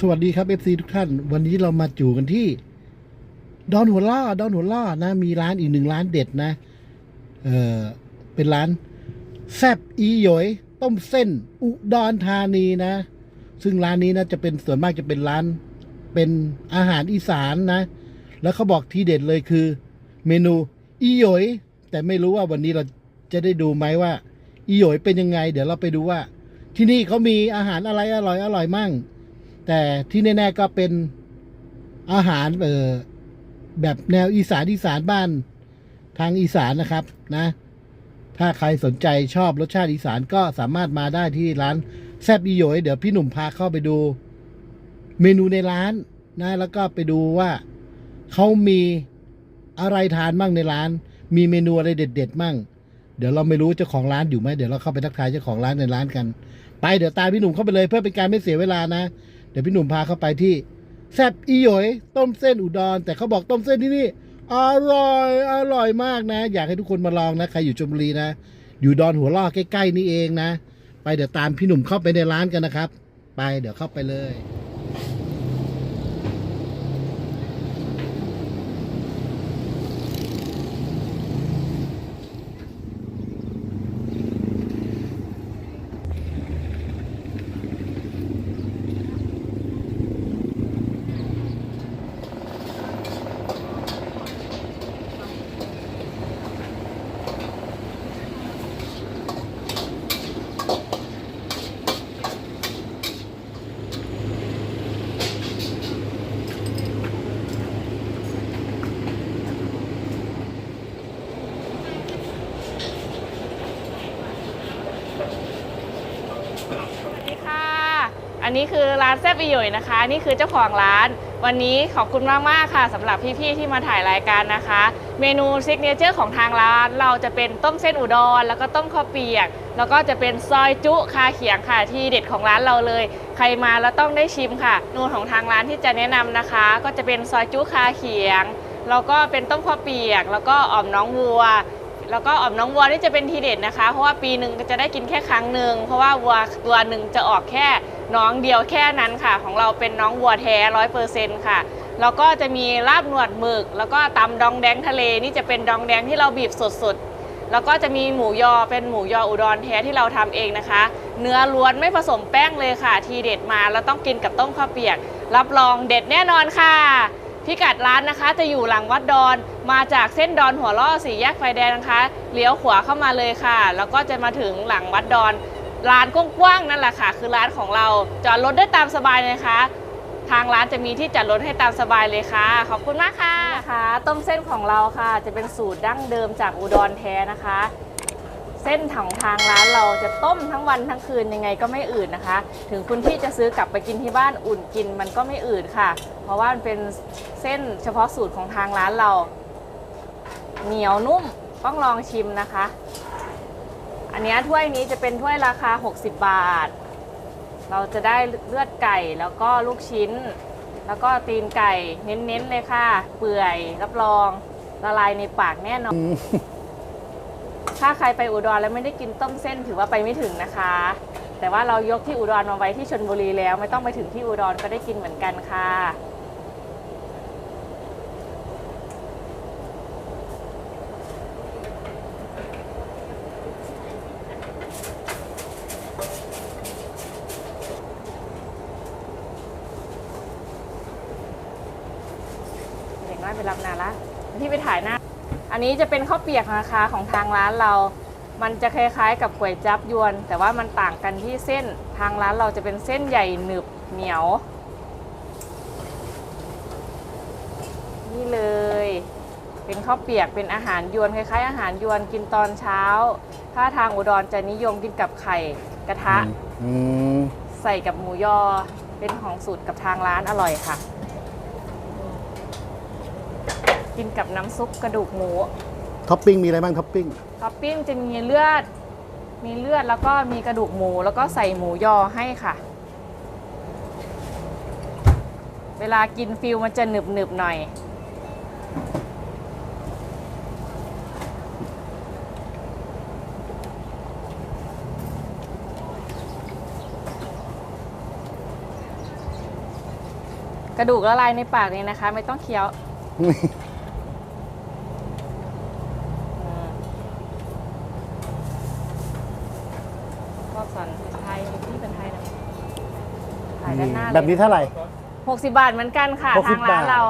สวัสดีครับเอฟซีทุกท่าน วันนี้เรามาจู่กันที่ ดอนหัวล่อดอนหัวล่อนะ มีร้านอีกหนึ่งร้านเด็ดนะ เออเป็นร้าน แซบอีหยอย ต้มเส้น อุดรธานีนะ ซึ่งร้านนี้นะจะเป็นส่วนมากจะเป็นร้าน เป็นอาหารอีสานนะ แล้วเขาบอกที่เด็ดเลยคือ เมนูอีหยอย แต่ไม่รู้ว่าวันนี้เราจะได้ดูไหมว่า อีหยอยเป็นยังไง เดี๋ยวเราไปดูว่า ที่นี่เขามีอาหารอะไรอร่อยอร่อยมั่ง แต่ที่แน่ๆก็เป็นอาหารเออแบบแนวอีสานอีสานบ้าน ทางอีสานนะครับนะ ถ้าใครสนใจชอบรสชาติอีสานก็สามารถมาได้ที่ร้านแซบอีโยยเดี๋ยวพี่หนุ่มพาเข้าไปดูเมนูในร้านนะ แล้วก็ไปดูว่าเขามีอะไรทานมั่งในร้าน มีเมนูอะไรเด็ดๆมั่ง เดี๋ยวเราไม่รู้เจ้าของร้านอยู่ไหมเดี๋ยวเราเข้าไปทักทายเจ้าของร้านในร้านกัน ไปเดี๋ยวตามพี่หนุ่มเข้าไปเลยเพื่อเป็นการไม่เสียเวลานะ ดี๋ยวพี่หนุ่มพาเข้าไปที่แซบอีหยอยต้มเส้นอุดร แต่เขาบอกต้มเส้นที่นี่อร่อยอร่อยมากนะ อยากให้ทุกคนมาลองนะใครอยู่ชลบุรีนะ อยู่ดอนหัวล่อใกล้ๆนี่เองนะ ไปเดี๋ยวตามพี่หนุ่มเข้าไปในร้านกันนะครับ ไปเดี๋ยวเข้าไปเลย สวัสดีค่ะ อั นี้คือร้านแซ่บอีหยยนะคะ นี่คือเจ้าของร้าน วันนี้ขอบคุณมากๆค่ะสำหรับพี่ๆที่มาถ่ายรายการนะคะ เมนูซิกเนเจอร์ของทางร้าน เราจะเป็นต้มเส้นอุดร แล้วก็ต้มข้าวเปียก แล้วก็จะเป็นซอยจุคาเขียงค่ะที่เด็ดของร้านเราเลย ใครมาแล้วต้องได้ชิมค่ะเมนูของทางร้านที่จะแนะนำนะคะ ก็จะเป็นซอยจุคาเขียงแล้วก็เป็นต้มข้าวเปียก แล้วก็อ่อมน้องวัวแล้วก็อ่อมน้องวัวนี่จะเป็นทีเด็ดนะคะ เพราะว่าปีหนึ่งจะได้กินแค่ครั้งหนึ่งเพราะว่าวัวตัวหนึ่งจะออกแค่ น้องเดียวแค่นั้นค่ะ ของเราเป็นน้องวัวแท้ร้อยเปอร์เซ็นต์ค่ะ แล้วก็จะมีลาบหนวดหมึก แล้วก็ตำดองแดงทะเลนี่จะเป็นดองแดงที่เราบีบสดๆ แล้วก็จะมีหมูยอเป็นหมูยออุดรแท้ที่เราทำเองนะคะ เนื้อล้วนไม่ผสมแป้งเลยค่ะ ทีเด็ดมาแล้วต้องกินกับต้มข้าวเปียก รับรองเด็ดแน่นอนค่ะพิกัดร้านนะคะจะอยู่หลังวัดดอนมาจากเส้นดอนหัวล่อสี่แยกไฟแดงนะคะเลี้ยวขวาเข้ามาเลยค่ะ แล้วก็จะมาถึงหลังวัดดอน ร้านกว้างๆนั่นแหละค่ะ คือร้านของเราจอดรถได้ตามสบายเลยนะคะทางร้านจะมีที่จอดรถให้ตามสบายเลยค่ะ ขอบคุณมากค่ะนะคะต้มเส้นของเราค่ะ จะเป็นสูตรดั้งเดิมจากอุดรแท้นะคะ เส้นของทางร้านเราจะต้มทั้งวันทั้งคืนยังไงก็ไม่อืดนะคะ ถึงคุณพี่จะซื้อกลับไปกินที่บ้านอุ่นกินมันก็ไม่อืดค่ะ เพราะว่ามันเป็นเส้นเฉพาะสูตรของทางร้านเรา เหนียวนุ่มต้องลองชิมนะคะ อันเนี้ยถ้วยนี้จะเป็นถ้วยราคา 60 บาท เราจะได้เลือดไก่แล้วก็ลูกชิ้น แล้วก็ตีนไก่เน้นๆเลยค่ะ เปื่อยรับรองละลายในปากแน่นอน ถ้าใครไปอุดรแล้วไม่ได้กินต้มเส้นถือว่าไปไม่ถึงนะคะ แต่ว่าเรายกที่อุดรมาไว้ที่ชนบุรีแล้ว ไม่ต้องไปถึงที่อุดรก็ได้กินเหมือนกันค่ะ เด็กน้อย ไปรับนานละพี่ไปถ่ายหน้า อันนี้จะเป็นข้าวเปียกนะคะของทางร้านเรา มันจะคล้ายๆ กับก๋วยจับยวน แต่ว่ามันต่างกันที่เส้นทางร้านเราจะเป็นเส้นใหญ่หนึบเหนียว นี่เลย เป็นข้าวเปียกเป็นอาหารยวนคล้ายๆ อาหารยวนกินตอนเช้า ถ้าทางอุดรจะนิยมกินกับไข่กระทะอืมใส่กับหมูยอเป็นของสูตรกับทางร้านอร่อยค่ะ กินกับน้ำซุปกระดูกหมูท็อปปิ้งมีอะไรบ้างท็อปปิ้งท็อปปิ้งจะมีเลือด มีเลือดแล้วก็มีกระดูกหมู แล้วก็ใส่หมูยอให้ค่ะ เวลากินฟิลมันจะหนึบหนึบๆหน่อย กระดูกละลายในปากนี้นะคะ ไม่ต้องเคี้ยวอืมรอบสันไทยนี่เป็นไทยนะถ่าย ด้านหน้าเลยแบบนี้เท่าไหร่ 60 บาทเหมือนกันค่ะ60ทางร้านบาทเรา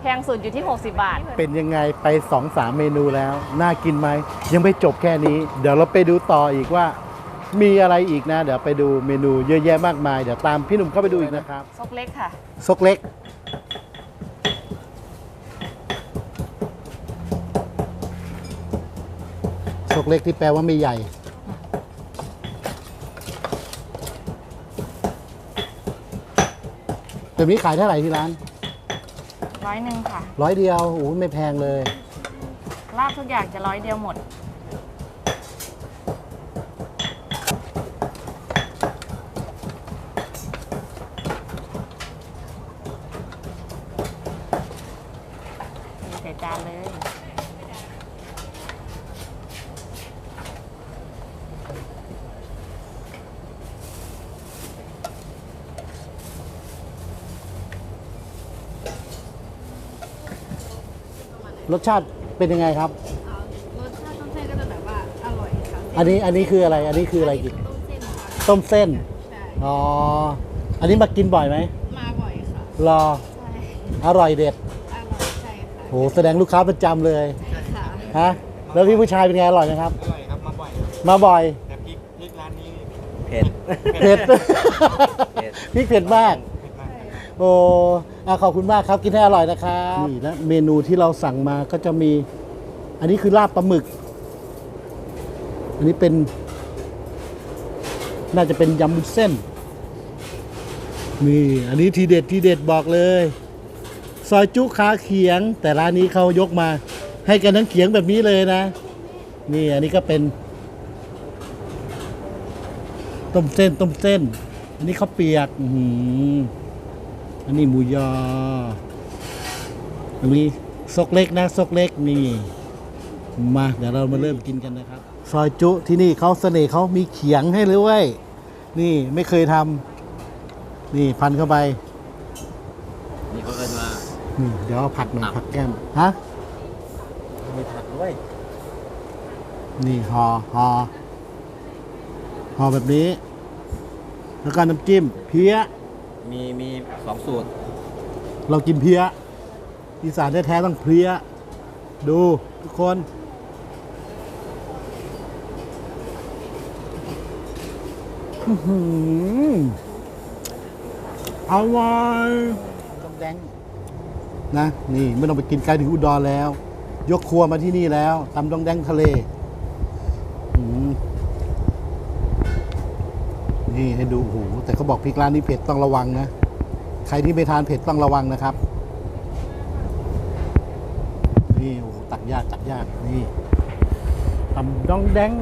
แพงสุดอยู่ที่ 60 บาท เป็นยังไงไป2อสามเมนูแล้ว น่ากินไหม ยังไม่จบแค่นี้ เดี๋ยวเราไปดูต่ออีกว่า มีอะไรอีกนะ เดี๋ยวไปดูเมนูเยอะแยะมากมาย เดี๋ยวตามพี่หนุ่มเข้าไปดูอีกนะครับซกเล็กค่ะ ซกเล็ก ซกเล็กที่แปลว่าไม่ใหญ่ แบบนี้ขายเท่าไหร่ที่ร้านร้อยหนึ่งค่ะ ร้อยเดียวโอ้โหไม่แพงเลย ลาบทุกอย่างจะร้อยเดียวหมด มีใส่จานเลย รสชาติเป็นยังไงครับรสชาติต้มเส้นก็จะแบบว่าอร่อยค่ะอันนี้อันนี้คืออะไร อันนี้คืออะไรกิน ต้มเส้นค่ะต้มเส้น ใช่อ๋อ อันนี้มากินบ่อยไหม มาบ่อยค่ะรอ ใช่อร่อยเด็ดอร่อยใช่ค่ะโหแสดงลูกค้าประจำเลยค่ะฮะ แล้วพี่ผู้ชายเป็นไงอร่อยไหมครับ อร่อยครับ มาบ่อยครับมาบ่อย แต่พริกพริกร้านนี้เผ็ด เผ็ด เผ็ด พริกเผ็ดมาก โอ้อะขอบคุณมากครับกินให้อร่อยนะครับนี่และเมนูที่เราสั่งมาก็จะมี อันนี้คือลาบปลาหมึก อันนี้เป็น น่าจะเป็นยำมุนเส้นนี่อันนี้ทีเด็ดทีเด็ดบอกเลย ซอยจุขาเขียง แต่ร้านนี้เขายกมา ให้กันทั้งเขียงแบบนี้เลยนะ นี่อันนี้ก็เป็น ต้มเส้นต้มเส้น อันนี้เขาเปียก อื้ อหืออันนี้หมูยออันนี้ซกเล็กนะซกเล็กนี่มาเดี๋ยวเรามาเริ่มกินกันนะครับ ซอยจุที่นี่เขาเสน่ห์เขามีเขียงให้เลยเว้ยนี่ไม่เคยทำนี่พันเข้าไป นี่เขาเอิ้นว่านี่เดี๋ยวเอาผักหน่อยผักแก้มฮะมีผักด้วย นี่หอ่อห่อห่อแบบนี้ แล้วก็น้ำจิ้มเพี้ย มีมีสองสูตร เรากินเพี้ยอีสานแท้ๆต้องเพลี้ยดูทุกคนอื้อหืออร่อยต้องแดงนะ นี่ไม่ต้องไปกินไกลถึงอุดรแล้ว ยกครัวมาที่นี่แล้วตำดองแดงทะเลอืมนี่ให้ดูโอ้โห แต่เขาบอกพริกร้านนี้เผ็ดต้องระวังนะ ใครที่ไม่ทานเผ็ดต้องระวังนะครับ นี่โอ้ตักยากตักยากนี่ทำดองแดง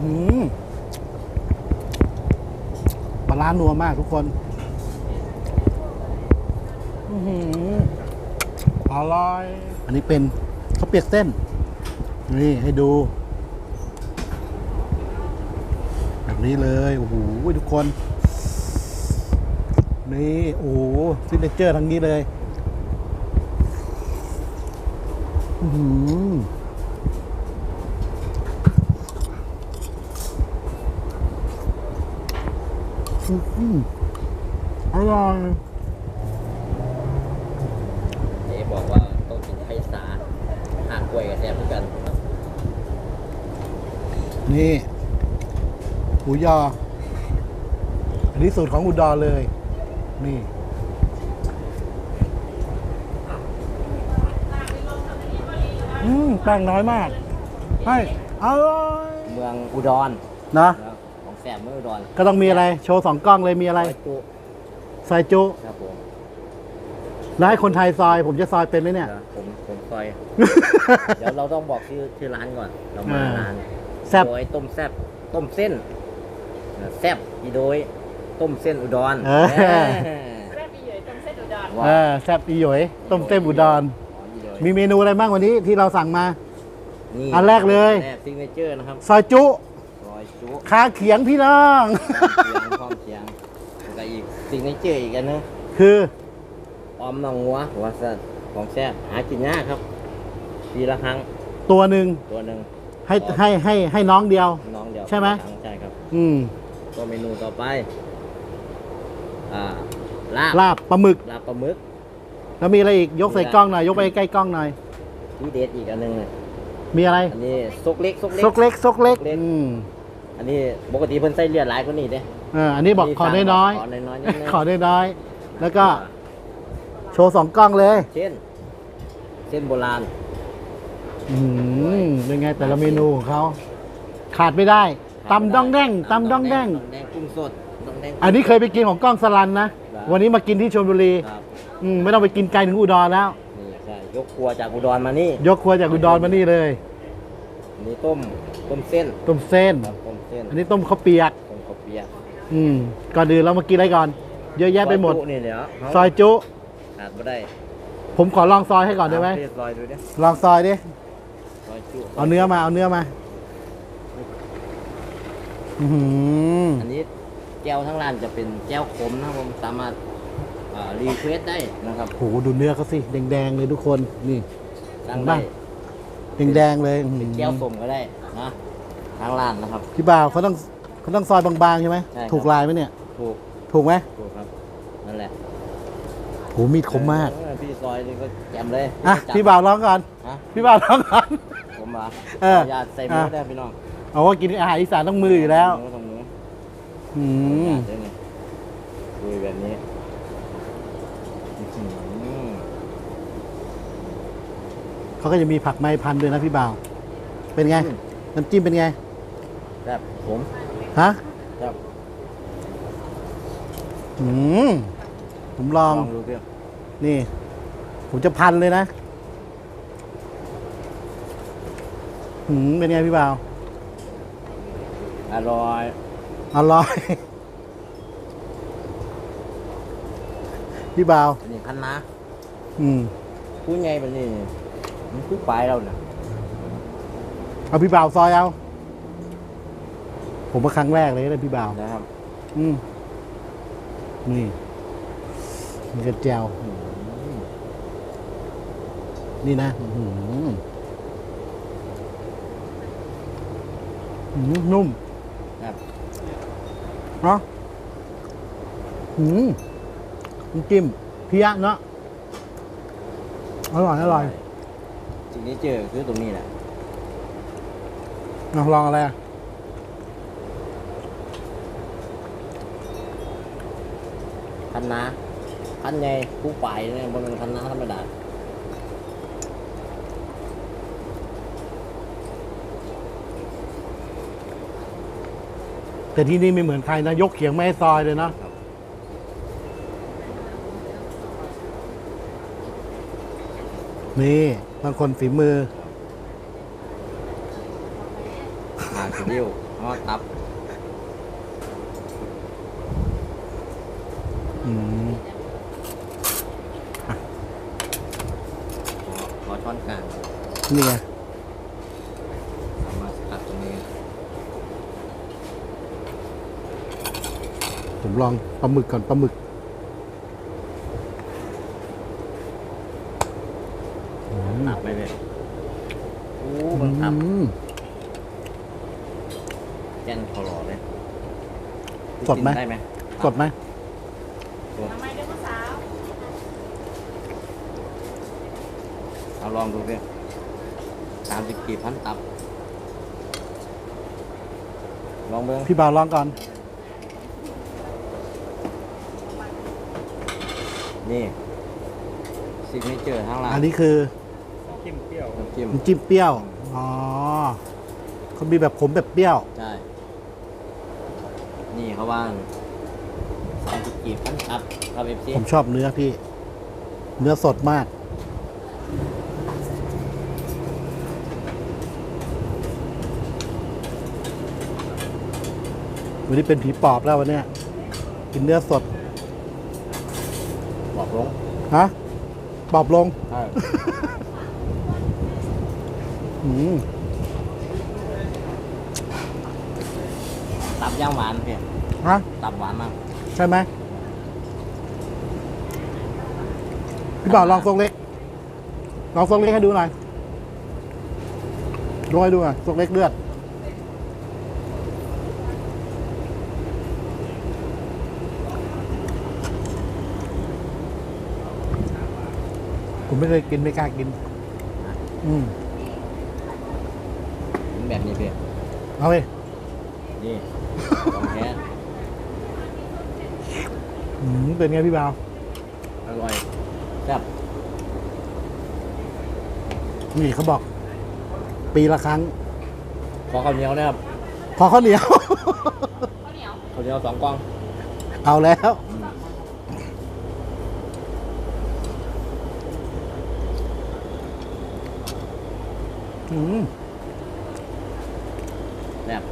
อืมปลาร้านัวมากทุกคนอือหืออร่อย อันนี้เป็นข้าวเปียกเส้น นี่ให้ดู แบบนี้เลย โอ้โหทุกคน นี่โอ้โหซิกเนเจอร์ทั้งนี้เลยอื้อหืออื้ออร่อยเจ๊บอกว่าต้องกินไข่สาห่ากล้วยกับแซ่บด้วยกัน นี่ หมูยอ อันนี้สูตรของอุดรเลย นี่ อืมแป้งน้อยมาก ให้อร่อยเมืองอุดรเนาะนะครับของแซ่บเมืองอุดรก็ต้องมีอะไร โชว์สองกล้องเลยมีอะไรซอยจุซอยจุ ครับผมแล้วให้คนไทยซอย ผมจะซอยเป็นไหมเนี่ย เดี๋ยวผมผมซอย เดี๋ยวเราต้องบอกชื่อชื่อร้านก่อน เรามาอ่าร้าน แซ่บ โดยต้มแซ่บต้มเส้นแซ่บอีโดยต้มเส้นอุดรเออแซ่บแซ่บอีเหยยต้มเส้นอุดรเออแซ่บอีหยอยต้มเต้มอุดร อีโดยมีเมนูอะไรบ้างวันนี้ที่เราสั่งมานี่อันแรกเลย แรกซิกเนเจอร์นะครับซอยจุซอยจุคาเขียงพี่น้องเสียงพร้อมเสียงแล้วก็อีกสิ่งนี้เจออีกอันนึงคือออมน้องงัวหัวสัตว์ของแซ่บหากินยากครับปีละครั้งตัวหนึ่งตัวหนึ่ง ให้ให้ให้ให้น้องเดียว น้องเดียวใช่ไหมครั้งใช่ครับ อืมตัวเมนูต่อไป อ่าลาบลาบปลาหมึก ลาบปลาหมึก แล้วมีอะไรอีกยกใส่กล้องหน่อยยกไปใกล้กล้องหน่อย ที่เด็ดอีกอันหนึงเลยมีอะไรอันนี้ซกเล็กซกเล็ก ซกเล็กซกเล็กเล็ก อืมอันนี้ปกติเพิ่นใส่เลือดหลายกว่านี้เด้เอออันนี้บอกขอน้อยขอน้อยๆนิดนึงๆ ขอน้อยๆแล้วก็โชว์สองกล้องเลย เช่น เส้นโบราณ อืมเป็นไงแต่ละเมนูของเขาขาดไม่ได้ตำดองแดงตำดองแดงดองแดงกุ้งสดดองแดง อันนี้เคยไปกินของกล้องสลันนะ ครับ วันนี้มากินที่ชลบุรีครับอืมไม่ต้องไปกินไกลถึงอุดรแล้ว นี่ใช่ยกครัวจากอุดรมานี่ยกครัวจากอุดรมานี่เลย อันนี้ต้มต้มเส้นต้มเส้น ครับต้มเส้นอันนี้ต้มข้าวเปียก ต้มข้าวเปียกอืมก่อนอื่นเรามากินอะไรก่อน เยอะแยะไปหมด ซอยจุนี่เดี๋ยวซอยจุ ขาดไม่ได้ผมขอลองซอยให้ก่อนได้ไหม เาซอยดูดิลองซอยดิซอยจุ เอาเนื้อมา เอาเนื้อมาอือหืออันนี้แก้วทั้งร้านจะเป็นแก้วขมนะครับผมสามารถอ่ารีเควสได้นะครับโหดูเนื้อเขาสิแดงๆเลยทุกคนนี่สั่งบ้าได้งแดงๆเลยอื้อหืเป็นอแก้วส้มก็ได้นะทางร้านนะครับพี่บ่าวเขาต้องเขาต้องซอยบางๆใช่ไหมใช่ครับถูกลายไหมเนี่ย ถูกถูกไหมถูกครับนั่นแหละโหมีดคมมากเออพี่ซอยนี่ก็แจมเลยอะจัพี่บ่าวลองก่อนฮะพี่บ่าวลองก่อน ผมเหรอเออขออนุญาตใส่มืออะได้พี่น้องเอาว่ากินอาหารอีสานต้องมืออยู่แล้วมือตรงมืออืมขออนุญาตด้วยนี่คุยแบบนี้อื้อหือเขาก็จะมีผักไม้พันธุ์ด้วยนะพี่บ่าว เป็นไง น้ำจิ้มเป็นไงแบบผมฮะแบบอืมผมลองดูเพื่อนนี่ ผมจะพันเลยนะ หืมเป็นไงพี่บ่าว อร่อย อร่อย พี่บ่าว อันนี้คันนะอืมพูดไงแบบนี้มันคือปลายเราเนี่ยเอาพี่บ่าวซอยเอา ผมมาครั้งแรกเลยนะพี่บ่าว นะครับอืมนี่มีกระเจียวอื้อหือนี่นะอื้อหืออื้อหือ นุ่มครับเนาะอืมน้ำจิ้มเพี้ยเนาะอร่อยอร่อยสิ่งที่เจอคือตรงนี้แหละลองลองอะไรอะคันนาคันไงผู้ปลายเนี่ยบนเป็นคันนาธรรมดา แต่ที่นี่ไม่เหมือนใครนะยกเขียงไม่ให้ซอยเลยเนาะนี่บางคนฝีมือหางสิดิ้วงอตับอืมขอขอช้อนกลางนี่ไงเอามาตัดตรงนี้ ผมลองปลาหมึกก่อนปลาหมึกอืมตับไปเลยโอ้มันตับอืมแจ่นเขาหล่อเลยสดไหมได้ไหมสดไหมทำไมเด็กผู้สาวเอาลองดูเพื่อนสามสิบกี่พันตับ ลองเบิ้งพี่บ่าวลองก่อน นี่ซิกเนเจอร์ทั้งร้านอันนี้คือจิ้มเปรี้ยวน้ำจิ้มน้ำจิ้มเปรี้ยว อ๋อเขามีแบบขมแบบเปรี้ยว ใช่ นี่เขาว่าสามสิบกี่พันตับครับเอฟซีผมชอบเนื้อพี่ เนื้อสดมาก วันนี้เป็นผีปอบแล้ววันเนี้ยกินเนื้อสด บอกลงฮะปอบลงใช่อืมตับย่างหวานเพี่ยฮะตับหวานมากใช่ไหมพี่บ่าวลองทรงเล็ก ลองทรงเล็กให้ดูหน่อยลองให้ดูหน่อยทรงเล็กเลือด ผมไม่เคยกินไม่กล้ากิน อืมแบบนี้เพี่ยเอาเลยนี่ของแท้อืมเป็นไงพี่บ่าวอร่อยแซ่บนี่เขาบอก ปีละครั้ง ขอข้าวเหนียวนะครับพอข้าวเหนียว ข้าวเหนียวข้าวเหนียวสองกล่องเอาแล้ว อืม อืมแซ่บ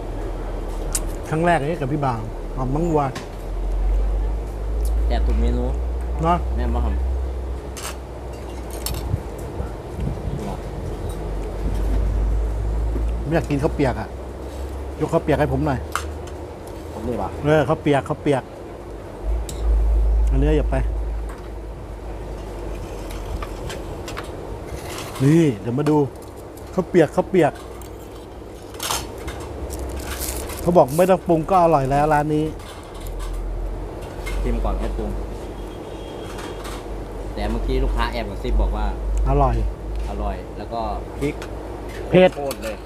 ครั้งแรกนี้กับพี่บ่าวหอมมังวัวแซ่บทุกเมนูเนาะแม่นบ่ครับผมอยากกินข้าวเปียกอะยกข้าวเปียกให้ผมหน่อย ผมนี่ป่ะเออข้าวเปียกข้าวเปียกอันนี้อย่าไป นี่ เดี๋ยวมาดู ข้าวเปียกข้าวเปียก เขาบอกไม่ต้องปรุงก็อร่อยแล้วร้านนี้ ชิมก่อนแค่ปรุงแต่เมื่อกี้ลูกค้าแอบกระซิบบอกว่าอร่อย อร่อย แล้วก็พริกเผ็ด โคตรเลย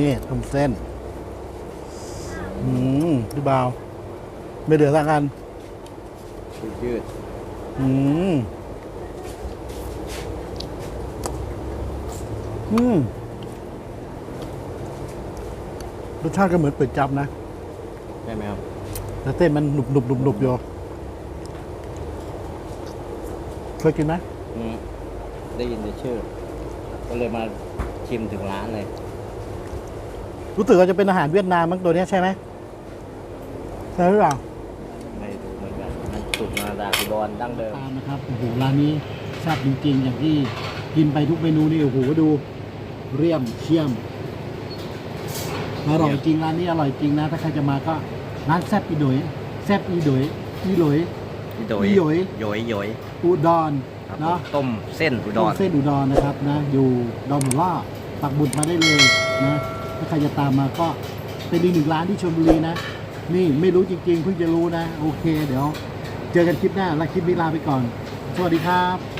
นี่ทำเส้น อืมพี่บ่าว ไม่เหลือสักอัน ยืด อืม อืม รสชาติก็เหมือนเป็ดจับนะๆใช่ไหมครับ แต่เส้นมันหนุบหนุบหนุบหนุบอยู่เคยกินไหมอืมได้ยินแต่ชื่อ ก็เลยมาชิมถึงร้านเลย รู้สึกว่าจะเป็นอาหารเวียดนามมั้งตัวเนี้ยใช่ไหมใช่หรือเปล่า ไม่รู้เหมือนกัน มันสุกมาจากอุดรดั้งเดิม ตามนะครับโอ้โหร้านนี้แซ่บจริงๆอย่างที่กินไปทุกเมนูนี่โอ้โหดูเรียมเชี่ยมอร่อยจริงร้านนี้อร่อยจริงนะ ถ้าใครจะมาก็ร้านแซ่บอีโดยแซ่บอีโดยอีโดย โดยอีโดยโยยโยยอุดรครับเนาะ ต้มเส้นอุดร เส้นอุดรนะครับนะอยู่ดอนหัวล่อปักบุตรมาได้เลยนะถ้าใครจะตามมาก็เป็นอีกหนึ่งร้านที่ชลบุรีนะ นี่ไม่รู้จริงๆเพิ่งจะรู้นะ โอเค เดี๋ยว เจอกันคลิปหน้าและคลิปนี้ลาไปก่อน สวัสดีครับ